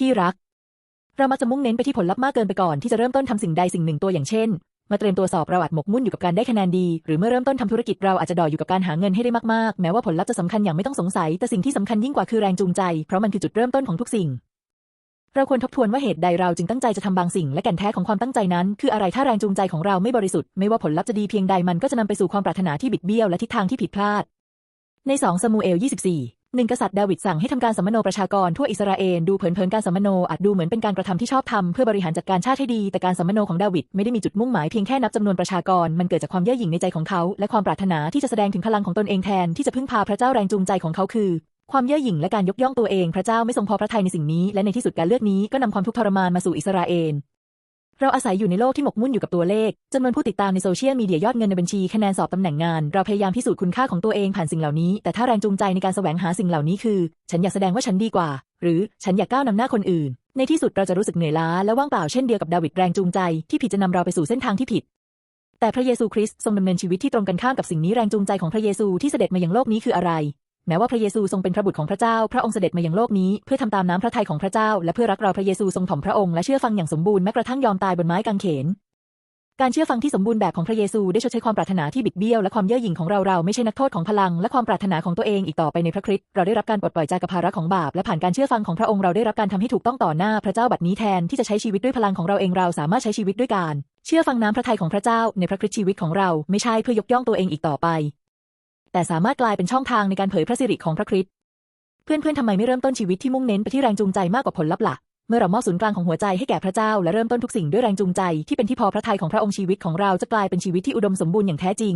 ที่รัก เรามักจะมุ่งเน้นไปที่ผลลัพธ์มากเกินไปก่อนที่จะเริ่มต้นทำสิ่งใดสิ่งหนึ่งตัวอย่างเช่น มาเตรียมตัวสอบประวัติหมกมุ่นอยู่กับการได้คะแนนดี หรือเมื่อเริ่มต้นทำธุรกิจเราอาจจะดอยอยู่กับการหาเงินให้ได้มากๆ แม้ว่าผลลัพธ์จะสำคัญอย่างไม่ต้องสงสัย แต่สิ่งที่สำคัญยิ่งกว่าคือแรงจูงใจ เพราะมันคือจุดเริ่มต้นของทุกสิ่ง เราควรทบทวนว่าเหตุใดเราจึงตั้งใจจะทำบางสิ่ง และแก่นแท้ของความตั้งใจนั้น คืออะไรถ้าแรงจูงใจของเราไม่บริสุทธิ์ไม่ว่าผลลัพธ์จะดีเพียงใดมันก็จะนำไปสู่ความปรารถนาที่บิดเบี้ยวและทิศทางที่ผิดพลาดใน2ซามูเอล 24 หนึ่งกษัตริย์ดาวิดสั่งให้ทำการสัมมโนประชากรทั่วอิสราเอลดูเผินๆการสัมมโนอาจดูเหมือนเป็นการกระทำที่ชอบธรรมเพื่อบริหารจัดการชาติให้ดีแต่การสัมมโนของดาวิดไม่ได้มีจุดมุ่งหมายเพียงแค่นับจำนวนประชากรมันเกิดจากความเย่อหยิ่งในใจของเขาและความปรารถนาที่จะแสดงถึงพลังของตนเองแทนที่จะพึ่งพาพระเจ้าแรงจูงใจของเขาคือความเย่อหยิ่งและการยกย่องตัวเองพระเจ้าไม่ทรงพอพระทัยในสิ่งนี้ และในที่สุดการเลือกนี้ก็นำความทุกข์ทรมานมาสู่อิสราเอล เราอาศัยอยู่ในโลกที่หมกมุ่นอยู่กับตัวเลขจำนวนผู้ติดตามในโซเชียลมีเดียยอดเงินในบัญชีคะแนนสอบตำแหน่งงาน เราพยายามพิสูจน์คุณค่าของตัวเองผ่านสิ่งเหล่านี้ แต่ถ้าแรงจูงใจในการแสวงหาสิ่งเหล่านี้คือ ฉันอยากแสดงว่าฉันดีกว่า หรือฉันอยากก้าวนำหน้าคนอื่น ในที่สุดเราจะรู้สึกเหนื่อยล้าและว่างเปล่าเช่นเดียวกับดาวิดแรงจูงใจที่ผิดจะนำเราไปสู่เส้นทางที่ผิดแต่พระเยซูคริสต์ทรงดำเนินชีวิตที่ตรงกันข้ามกับสิ่งนี้แรงจูงใจของพระเยซูที่เสด็จมายังโลกนี้คืออะไร แม้ว่าพระเยซูทรงเป็นพระบุตรของพระเจ้า พระองค์เสด็จมายังโลกนี้เพื่อทำตามน้ำพระทัยของพระเจ้า และเพื่อรักเราพระเยซูทรงถ่อมพระองค์และเชื่อฟังอย่างสมบูรณ์แม้กระทั่งยอมตายบนไม้กางเขน การเชื่อฟังที่สมบูรณ์แบบของพระเยซูได้ชดใช้ความปรารถนาที่บิดเบี้ยวและความเย่อหยิ่งของเราเราไม่ใช่นักโทษของพลังและความปรารถนาของตัวเองอีกต่อไปในพระคริสต์เราได้รับการปลดปล่อยจากภาระของบาปและผ่านการเชื่อฟังของพระองค์เราได้รับการทำให้ถูกต้องต่อหน้าพระเจ้าบัดนี้แทนที่จะใช้ชีวิตด้วยพลังของเราเองเราสามารถใช้ชีวิตด้วยการ เชื่อฟังน้ำพระทัยของพระเจ้าในพระคริสต์ชีวิตของเราไม่ใช่เพื่อยกย่องตัวเองอีกต่อไป แต่สามารถกลายเป็นช่องทางในการเผยพระสิริของพระคริสต์เพื่อนๆทำไมไม่เริ่มต้นชีวิตที่มุ่งเน้นไปที่แรงจูงใจมากกว่าผลลัพธ์ล่ะเมื่อเรามอบศูนย์กลางของหัวใจให้แก่พระเจ้าและเริ่มต้นทุกสิ่งด้วยแรงจูงใจที่เป็นที่พอพระทัยของพระองค์ชีวิตของเราจะกลายเป็นชีวิตที่อุดมสมบูรณ์อย่างแท้จริง